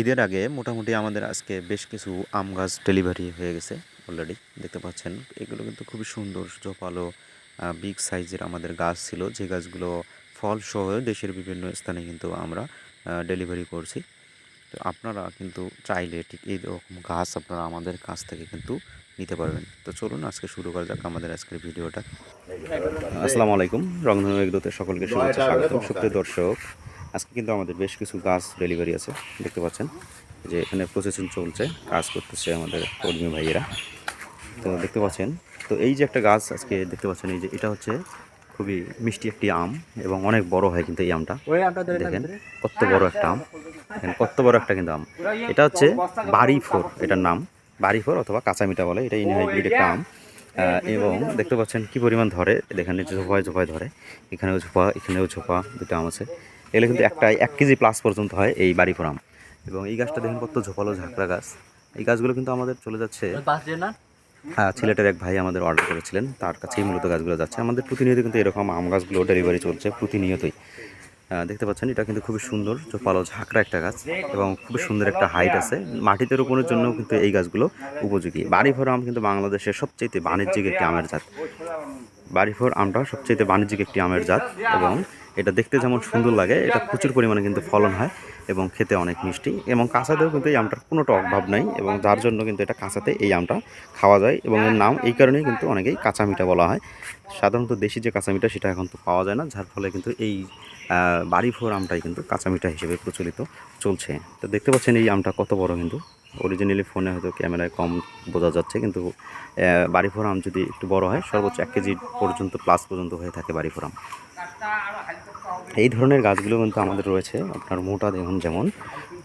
ঈদের আগে মোটামুটি আমাদের আজকে বেশ কিছু আম গাছ ডেলিভারি হয়ে গেছে অলরেডি দেখতে পাচ্ছেন। এগুলো কিন্তু খুবই সুন্দর, জোপালো বিগ সাইজের আমাদের গাছ ছিল। যে গাছগুলো ফল সহ দেশের বিভিন্ন স্থানে কিন্তু আমরা ডেলিভারি করছি। তো আপনারা কিন্তু চাইলে ঠিক এই রকম গাছ আপনারা আমাদের কাছ থেকে কিন্তু নিতে পারবেন। তো চলুন আজকে শুরু করা যাক আমাদের আজকের ভিডিওটা। আসসালামু আলাইকুম। রংধনু এগদোতে সকলকে শুভেচ্ছা, স্বাগতম। সুপ্রিয় দর্শক আজকে কিন্তু আমাদের বেশ কিছু গাছ ডেলিভারি আছে দেখতে পাচ্ছেন। যে এখানে প্রসেসিং চলছে কাজ করতেছে আমাদের কর্মী ভাইয়েরা। তো দেখতে পাচ্ছেন তো এই যে একটা গাছ আজকে দেখতে পাচ্ছেন এই যে এটা হচ্ছে খুবই মিষ্টি একটি আম এবং অনেক বড় হয় কিন্তু এই আমটা। দেখেন কত বড় একটা আম। দেখেন কত বড় একটা কিন্তু আম। এটা হচ্ছে বাড়ি ফোর এটার নাম। বাড়ি ফোর অথবা কাঁচা মিঠা বলে এটা ইনহাইব্রিড একটা আম। এবং দেখতে পাচ্ছেন কি পরিমাণ ধরে। দেখেন ঝোপায় ঝোপায় ধরে। এখানেও ঝোপা এখানেও ঝোপা দুটো আম আছে। এগুলো কিন্তু একটা এক কেজি প্লাস পর্যন্ত হয় এই বাড়ি ফোর আম এবং এই গাছটা দেখেন কত ঝোপালো ঝাঁকড়া গাছ। এই গাছগুলো কিন্তু আমাদের চলে যাচ্ছে হ্যাঁ ছিলেটের এক ভাই আমাদের অর্ডার করেছিলেন। তার কাছেই মূলত গাছগুলো যাচ্ছে। আমাদের প্রতিনিয়ত কিন্তু এরকম আম গাছগুলো ডেলিভারি চলছে প্রতিনিয়তই। দেখতে পাচ্ছেন এটা কিন্তু খুবই সুন্দর জোপালো ঝাঁকড়া একটা গাছ এবং খুবই সুন্দর একটা হাইট আছে। মাটিতে রোপণের জন্য কিন্তু এই গাছগুলো উপযোগী। বাড়িভর আম কিন্তু বাংলাদেশের সবচেয়ে বাণিজ্যিক একটি আমের জাত। বাড়িভর আমটা সবচেয়ে বাণিজ্যিক একটি আমের জাত এবং এটা দেখতে যেমন সুন্দর লাগে এটা প্রচুর পরিমাণে কিন্তু ফলন হয় এবং খেতে অনেক মিষ্টি এবং কাঁচাতেও কিন্তু এই আমটার কোনো টক ভাব নাই এবং যার জন্য কিন্তু এটা কাঁচাতে এই আমটা খাওয়া যায় এবং এর নাম এই কারণেই কিন্তু অনেকেই কাঁচা মিঠা বলা হয়। সাধারণত দেশি যে কাঁচা মিঠা সেটা এখন তো পাওয়া যায় না যার ফলে কিন্তু এই বাড়ি ফোর আমটাই কিন্তু কাঁচা মিঠা হিসেবে প্রচলিত চলছে। তো দেখতে পাচ্ছেন এই আমটা কত বড় কিন্তু। অরিজিনালি ফোনে হয়তো ক্যামেরায় কম বোঝা যাচ্ছে কিন্তু বাড়ি ফোর আম যদি একটু বড় হয় সর্বোচ্চ এক কেজি পর্যন্ত প্লাস পর্যন্ত হয়ে থাকে বাড়ি ফোর আম। এই ধরনের গাছগুলো কিন্তু আমাদের রয়েছে, আপনার মোটা দেখুন যেমন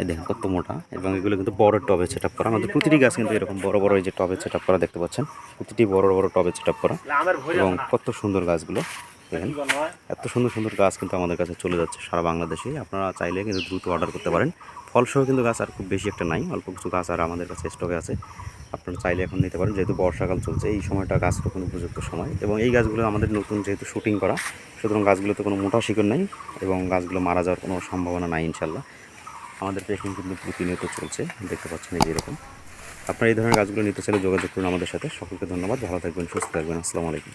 দেখুন কত মোটা, এবং এগুলো কিন্তু বড় টবে সেট করা, আমাদের প্রতিটি গাছ কিন্তু এরকম বড় বড় এই যে টবে সেট করা দেখতে পাচ্ছেন, প্রতিটি বড় বড় টবে সেট করা, এবং কত সুন্দর গাছগুলো, দেখেন, এত সুন্দর সুন্দর গাছ কিন্তু আমাদের কাছে চলে যাচ্ছে সারা বাংলাদেশে আপনারা চাইলে কিন্তু দ্রুত অর্ডার করতে পারেন ফলসহ কিন্তু গাছ আর খুব বেশি একটা নাই, অল্প কিছু গাছ আর আমাদের কাছে স্টকে আছে আপনারা চাইলে এখন নিতে পারেন, যেহেতু বর্ষাকাল চলছে, এই সময়টা গাছ রোপণ উপযুক্ত সময়। এবং এই গাছগুলো আমাদের নতুন যেহেতু শুটিং করা, সুতরাং গাছগুলোতে কোনো মোটা শিকড় নেই এবং গাছগুলো মারা যাওয়ার কোনো সম্ভাবনা নাই ইনশাল্লাহ আমাদের পেকিং কিন্তু প্রতিনিয়ত চলছে, দেখতে পাচ্ছেন এই যে এরকম। আপনারা এই ধরনের গাছগুলো নিতে চাইলে যোগাযোগ করুন আমাদের সাথে। সকলকে ধন্যবাদ, ভালো থাকবেন, সুস্থ থাকবেন। আসসালামু আলাইকুম।